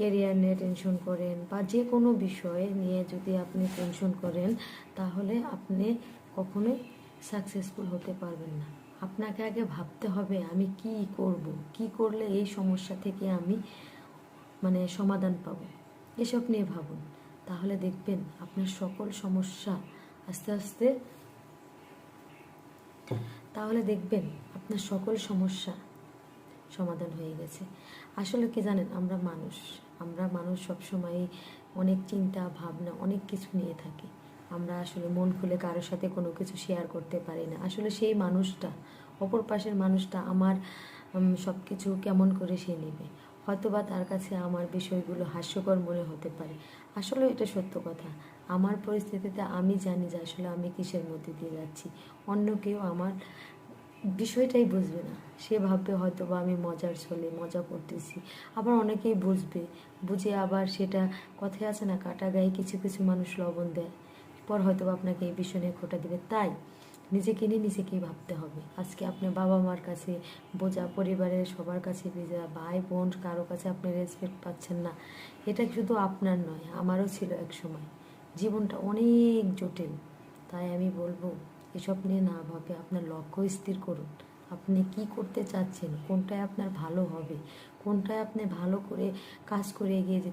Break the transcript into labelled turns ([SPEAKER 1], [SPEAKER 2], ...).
[SPEAKER 1] Career নিয়ে tension করেন বা যে কোনো বিষয় নিয়ে যদি আপনি টেনশন করেন তাহলে আপনি কখনোই সাকসেসফুল হতে পারবেন না। আপনাকে আগে ভাবতে হবে আমি কি করব? কি করলে এই সমস্যা থেকে আমি মানে সমাধান পাবো? এসব নিয়ে ভাবুন। তাহলে দেখবেন আপনার সকল সমস্যা আস্তে আস্তে তাহলে দেখবেন আপনার সকল সমস্যা সমাধান হয়ে গেছে। আসলে কি জানেন, আমরা মানুষ। আমরা মানুষ সবসময় অনেক চিন্তা, ভাবনা, অনেক কিছু নিয়ে থাকি। আমরা আসলে মন খুলে কারোর সাথে কোনো কিছু শেয়ার করতে পারি না। আসলে সেই মানুষটা, অপর পাশের মানুষটা আমার সব কিছু কেমন করে সে নেবে? হয়তোবা তার কাছে আমার বিষয়গুলো হাস্যকর মনে হতে পারে। আসলে এটা সত্য কথা। আমার পরিস্থিতিতে আমি জানি যে আসলে আমি কিসের মধ্যে দিয়ে যাচ্ছি। অন্য কেউ আমার বিষয়টাই বুঝবে না। সে ভাববে হয়তো বা আমি মজার ছলে, মজা করতেছি। আবার অনেকেই বুঝবে, বুঝে আবার সেটা কথায় আছে না, কাটা গায়ে কিছু কিছু মানুষ লবণ দেয়। পর হয়তো আপনাকে এই বিষয় নিয়ে খোটা দেবে। তাই নিজেকে নিয়ে নিজেকেই ভাবতে হবে। আজকে আপনার বাবা মার কাছে, বোঝা পরিবারের সবার কাছে বোঝা ভাই, বোন, কারও কাছে আপনি রেসপেক্ট পাচ্ছেন না। এটা শুধু আপনার নয়, আমারও ছিল এক সময় জীবনটা অনেক জটিল। তাই আমি বলব এসব নিয়ে না ভাবে, আপনার লক্ষ্য স্থির করুন। আপনি কি করতে চাচ্ছেন? কোনটায় আপনার ভালো হবে? কোনটায় আপনি ভালো করে কাজ করে এগিয়ে যেতে